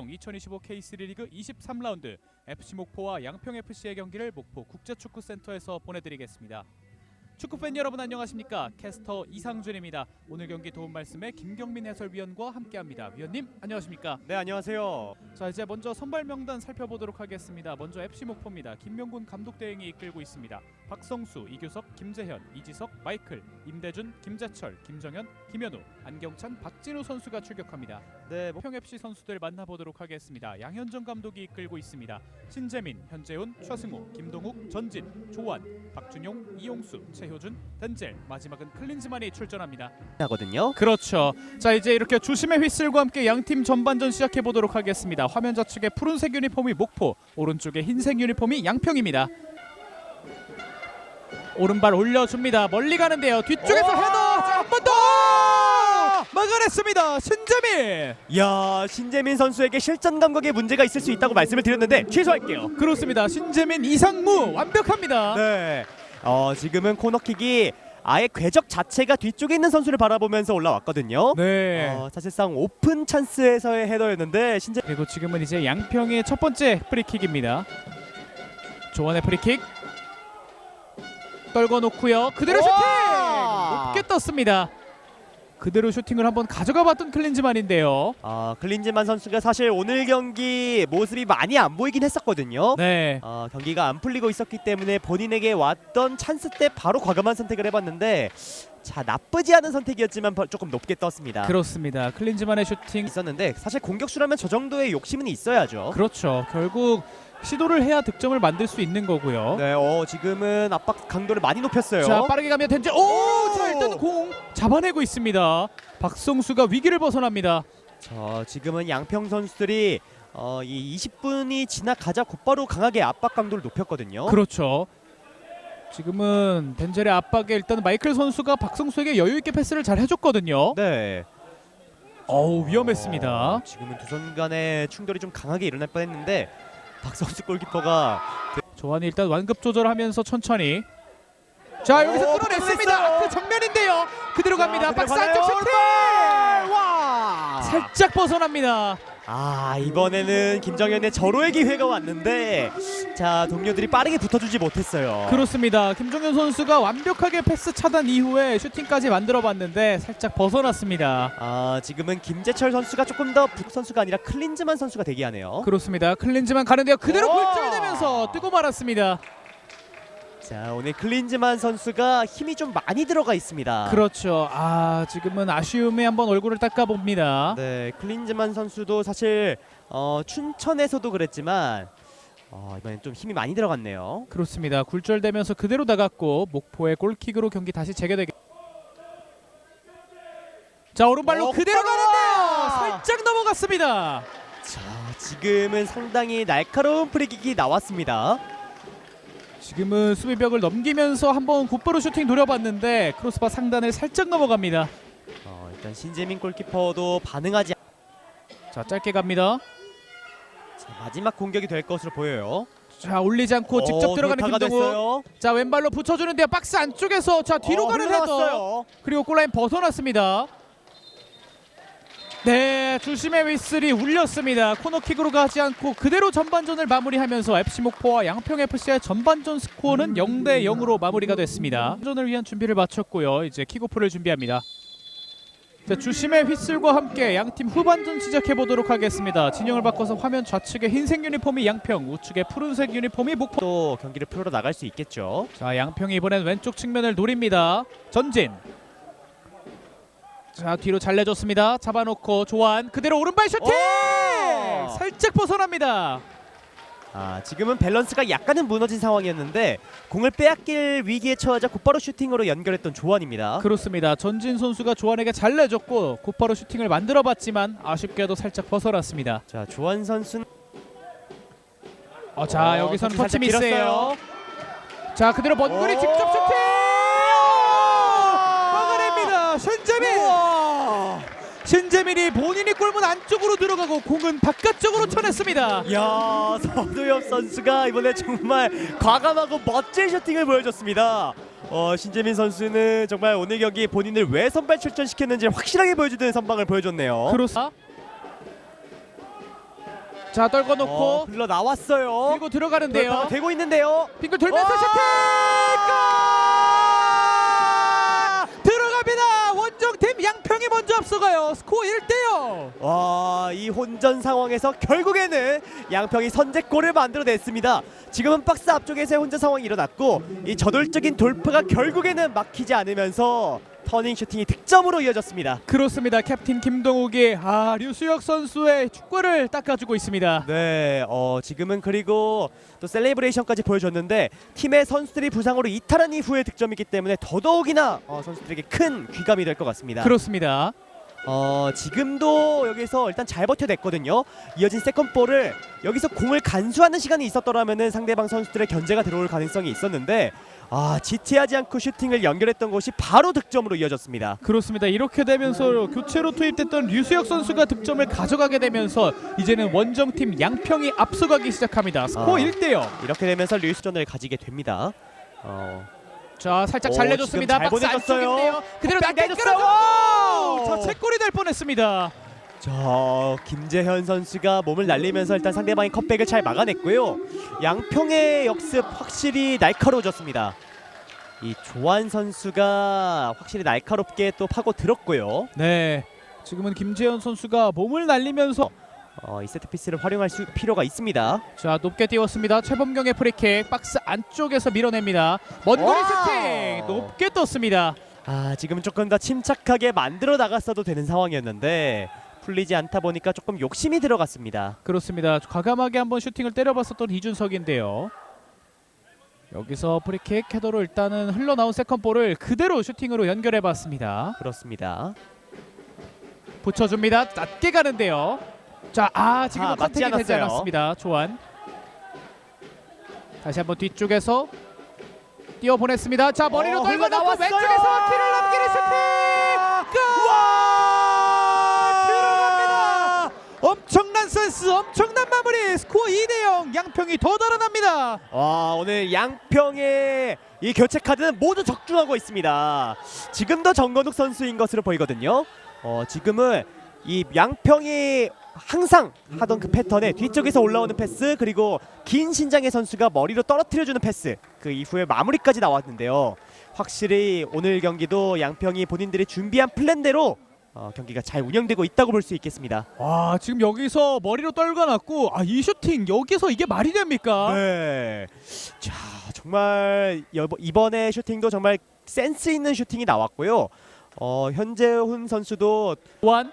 2025 K3 리그 23라운드 FC 목포와 양평 FC의 경기를 목포 국제축구센터에서 보내드리겠습니다. 축구팬 여러분 안녕하십니까? 캐스터 이상준입니다. 오늘 경기 도움 말씀에 김경민 해설위원과 함께합니다. 위원님 안녕하십니까? 네 안녕하세요. 자 이제 먼저 선발 명단 살펴보도록 하겠습니다. 먼저 FC 목포입니다. 김명군 감독 대행이 이끌고 있습니다. 박성수, 이규석, 김재현, 이지석, 마이클, 임대준, 김재철, 김정현, 김현우, 안경찬, 박진우 선수가 출격합니다. 네 뭐, 평 FC 선수들 만나보도록 하겠습니다. 양현정 감독이 이끌고 있습니다. 신재민, 현재훈, 최승우, 김동욱, 전진, 조환, 박준용, 이용수, 최 효준, 덴젤, 마지막은 클린즈만이 출전합니다. 하거든요. 그렇죠. 자 이제 이렇게 주심의 휘슬과 함께 양팀 전반전 시작해 보도록 하겠습니다. 화면 좌측에 푸른색 유니폼이 목포, 오른쪽에 흰색 유니폼이 양평입니다. 오른발 올려줍니다. 멀리 가는데요. 뒤쪽에서 와! 헤더. 한번 더. 막아냈습니다. 신재민. 야 신재민 선수에게 실전 감각에 문제가 있을 수 있다고 말씀을 드렸는데 취소할게요. 그렇습니다. 신재민, 이상무 완벽합니다. 네. 어 지금은 코너킥이 아예 궤적 자체가 뒤쪽에 있는 선수를 바라보면서 올라왔거든요. 네. 어, 사실상 오픈 찬스에서의 헤더였는데 신재 그리고 지금은 이제 양평의 첫 번째 프리킥입니다. 조원의 프리킥 떨궈 놓고요. 그대로 슈팅 와! 높게 떴습니다. 그대로 슈팅을 한번 가져가 봤던 클린즈만인데요. 아 클린즈만 선수가 사실 오늘 경기 모습이 많이 안 보이긴 했었거든요. 네. 어, 경기가 안 풀리고 있었기 때문에 본인에게 왔던 찬스 때 바로 과감한 선택을 해봤는데 자 나쁘지 않은 선택이었지만 버- 조금 높게 떴습니다. 그렇습니다. 클린즈만의 슈팅 있었는데 사실 공격수라면 저 정도의 욕심은 있어야죠. 그렇죠. 결국 시도를 해야 득점을 만들 수 있는 거고요. 네, 어 지금은 압박 강도를 많이 높였어요. 자 빠르게 가면 덴젤 오! 자 일단 공 잡아내고 있습니다. 박성수가 위기를 벗어납니다. 자, 지금은 양평 선수들이 어, 이 20분이 지나가자 곧바로 강하게 압박 강도를 높였거든요. 그렇죠. 지금은 덴젤의 압박에 일단 마이클 선수가 박성수에게 여유 있게 패스를 잘 해줬거든요. 네. 어우 위험했습니다. 어, 지금은 두 선 간의 충돌이 좀 강하게 일어날 뻔했는데 박성수 골키퍼가 조한이 일단 완급 조절하면서 천천히. 자 여기서 오, 끌어냈습니다. 아크 정면인데요. 그대로 갑니다. 자, 박스 안쪽? 슈팅. 와! 살짝 벗어납니다. 아 이번에는 김정현의 절호의 기회가 왔는데 자 동료들이 빠르게 붙어주지 못했어요. 그렇습니다. 김종현 선수가 완벽하게 패스 차단 이후에 슈팅까지 만들어봤는데 살짝 벗어났습니다. 아 지금은 김재철 선수가 조금 더 북 선수가 아니라 클린즈만 선수가 대기하네요. 그렇습니다. 클린즈만 가는데요. 그대로 와! 골절되면서 뜨고 말았습니다. 자 오늘 클린즈만 선수가 힘이 좀 많이 들어가 있습니다. 그렇죠. 아 지금은 아쉬움에 한번 얼굴을 닦아봅니다. 네 클린즈만 선수도 사실 어, 춘천에서도 그랬지만 어, 이번엔 좀 힘이 많이 들어갔네요. 그렇습니다. 굴절되면서 그대로 나갔고 목포의 골킥으로 경기 다시 재개되게. 자 오른발로 어, 그대로! 가는데요. 살짝 넘어갔습니다. 자 지금은 상당히 날카로운 프리킥이 나왔습니다. 지금은 수비벽을 넘기면서 한번 곧바로 슈팅 노려봤는데 크로스바 상단을 살짝 넘어갑니다. 어, 일단 신재민 골키퍼도 반응하지. 자 짧게 갑니다. 자, 마지막 공격이 될 것으로 보여요. 자 올리지 않고 직접 어, 들어가는 돌파가 김동욱. 됐어요. 자 왼발로 붙여주는데요. 박스 안쪽에서 자 뒤로 어, 가는 헤더. 그리고 골라인 벗어났습니다. 네, 주심의 휘슬이 울렸습니다. 코너킥으로 가지 않고 그대로 전반전을 마무리하면서 FC 목포와 양평 FC의 전반전 스코어는 0대 0으로 마무리가 됐습니다. 전을 위한 준비를 마쳤고요. 이제 킥오프를 준비합니다. 자, 주심의 휘슬과 함께 양팀 후반전 시작해 보도록 하겠습니다. 진영을 바꿔서 화면 좌측에 흰색 유니폼이 양평, 우측에 푸른색 유니폼이 목포. 또 경기를 풀어 나갈 수 있겠죠. 자 양평이 이번엔 왼쪽 측면을 노립니다. 전진. 자 뒤로 잘 내줬습니다. 잡아놓고 조한 그대로 오른발 슈팅. 오! 살짝 벗어납니다. 아 지금은 밸런스가 약간은 무너진 상황이었는데 공을 빼앗길 위기에 처하자 곧바로 슈팅으로 연결했던 조한입니다. 그렇습니다. 전진 선수가 조한에게 잘 내줬고 곧바로 슈팅을 만들어봤지만 아쉽게도 살짝 벗어났습니다. 자 조한 선수는 어, 자 어, 여기서는 터치 터치 살짝 미스예요. 자 그대로 먼 거리 오! 직접 슈팅. 막아냅니다. 신재민. 우와! 신재민이 본인이 골문 안쪽으로 들어가고 공은 바깥쪽으로 쳐냈습니다. 야 서두엽 선수가 이번에 정말 과감하고 멋진 슈팅을 보여줬습니다. 어, 신재민 선수는 정말 오늘 경기 본인을 왜 선발 출전시켰는지 확실하게 보여주는 선방을 보여줬네요. 크로스 자 떨궈 놓고 어, 흘러 나왔어요. 그리고 들어가는데요. 되고 있는데요. 빙글 돌면서 와! 슈팅! 골! 들어갑니다. 원정팀 양평이 먼저 앞서가요. 스코어 1대0. 와, 이 혼전 상황에서 결국에는 양평이 선제골을 만들어냈습니다. 지금은 박스 앞쪽에서의 혼전 상황이 일어났고 이 저돌적인 돌파가 결국에는 막히지 않으면서 터닝 슈팅이 득점으로 이어졌습니다. 그렇습니다. 캡틴 김동욱이 아 류수혁 선수의 축구를 닦아주고 있습니다. 네, 어, 지금은 그리고 또 셀레브레이션까지 보여줬는데 팀의 선수들이 부상으로 이탈한 이후의 득점이기 때문에 더더욱이나 어, 선수들에게 큰 귀감이 될 것 같습니다. 그렇습니다. 어, 지금도 여기서 일단 잘 버텨냈거든요. 이어진 세컨볼을 여기서 공을 간수하는 시간이 있었더라면은 상대방 선수들의 견제가 들어올 가능성이 있었는데 아, 지체하지 않고 슈팅을 연결했던 것이 바로 득점으로 이어졌습니다. 그렇습니다. 이렇게 되면서 교체로 투입됐던 류수혁 선수가 득점을 가져가게 되면서 이제는 원정팀 양평이 앞서가기 시작합니다. 스코어 아. 1대 0. 이렇게 되면서 류수전을 가지게 됩니다. 어, 자 살짝 오, 잘 내줬습니다. 지금 잘 박스 보내줬어요. 안쪽인데요. 그대로 백 낮게 내줬어요. 끌어줘. 오! 자 채골이 될 뻔했습니다. 자, 김재현 선수가 몸을 날리면서 일단 상대방의 컵백을 잘 막아냈고요. 양평의 역습 확실히 날카로워졌습니다. 이 조한 선수가 확실히 날카롭게 또 파고 들었고요. 네. 지금은 김재현 선수가 몸을 날리면서 어, 이 세트 피스를 활용할 수, 필요가 있습니다. 자 높게 띄웠습니다. 최범경의 프리킥 박스 안쪽에서 밀어냅니다. 먼 거리 와우. 슈팅 높게 떴습니다. 아, 지금은 조금 더 침착하게 만들어 나갔어도 되는 상황이었는데 풀리지 않다 보니까 조금 욕심이 들어갔습니다. 그렇습니다. 과감하게 한번 슈팅을 때려봤었던 이준석인데요. 여기서 프리킥 헤더로 일단은 흘러나온 세컨볼을 그대로 슈팅으로 연결해봤습니다. 그렇습니다. 붙여줍니다. 낮게 가는데요. 자, 아 지금은 아, 맞지 컨택이 되지 않았어요. 않았습니다. 조한. 다시 한번 뒤쪽에서 뛰어 보냈습니다. 자 머리로 어, 놓고 흘러나왔어요. 왼쪽에서 키를 넘기는 슈팅. 골! 와! 들어갑니다. 엄청난 센스, 엄청난 마무리. 스코어 2대 0. 양평이 더 달아납니다. 와 오늘 양평의 이 교체 카드는 모두 적중하고 있습니다. 지금도 정건욱 선수인 것으로 보이거든요. 어 지금은 이 양평이 항상 하던 그 패턴에 뒤쪽에서 올라오는 패스 그리고 긴 신장의 선수가 머리로 떨어뜨려주는 패스 그 이후에 마무리까지 나왔는데요. 확실히 오늘 경기도 양평이 본인들이 준비한 플랜대로 어, 경기가 잘 운영되고 있다고 볼 수 있겠습니다. 와 지금 여기서 머리로 떨궈놨고 아 이 슈팅 여기서 이게 말이 됩니까? 네. 자, 정말 여보- 이번에 슈팅도 정말 센스 있는 슈팅이 나왔고요. 어, 현재훈 선수도 원.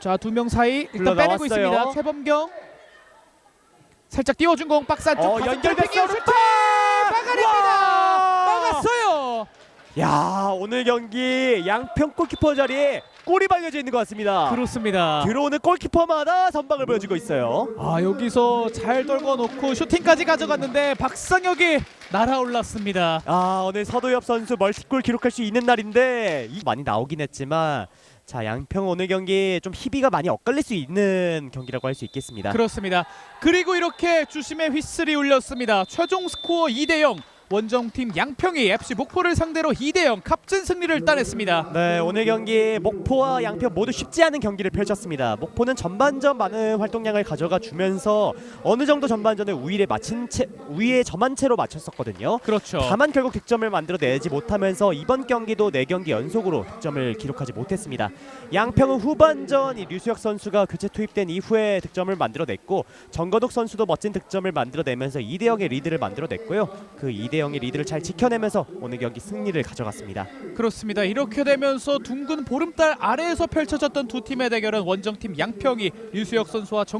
자 두 명 사이 일단 빼내고 흘러나왔어요. 있습니다. 최범경. 살짝 띄워준 공 박스 안쪽 어, 가슴 연결됐어요. 슈팅 슈팅 막아냅니다. 와! 막았어요. 야, 오늘 경기 양평 골키퍼 자리에 골이 발려져 있는 것 같습니다. 그렇습니다. 들어오는 골키퍼마다 선방을 보여주고 있어요. 아 여기서 잘 떨궈놓고 슈팅까지 가져갔는데 박상혁이 날아올랐습니다. 아, 오늘 서도엽 선수 멀티골 기록할 수 있는 날인데 이- 많이 나오긴 했지만 자, 양평 오늘 경기 좀 희비가 많이 엇갈릴 수 있는 경기라고 할 수 있겠습니다. 그렇습니다. 그리고 이렇게 주심의 휘슬이 울렸습니다. 최종 스코어 2대 0. 원정팀 양평이 FC 목포를 상대로 2대 0 값진 승리를 따냈습니다. 네 오늘 경기 목포와 양평 모두 쉽지 않은 경기를 펼쳤습니다. 목포는 전반전 많은 활동량을 가져가 주면서 어느 정도 전반전을 우위에 마친 채 우위에 점한 채로 마쳤었거든요. 그렇죠. 다만 결국 득점을 만들어내지 못하면서 이번 경기도 4경기 연속으로 득점을 기록하지 못했습니다. 양평은 후반전 이 류수혁 선수가 교체 투입된 이후에 득점을 만들어냈고 정거독 선수도 멋진 득점을 만들어내면서 2대 0의 리드를 만들어냈고요. 그 2대 0의 리드를 잘 지켜내면서 오늘 경기 승리를 가져갔습니다. 그렇습니다. 이렇게 되면서 둥근 보름달 아래에서 펼쳐졌던 두 팀의 대결은 원정팀 양평이 유수혁 선수와 정건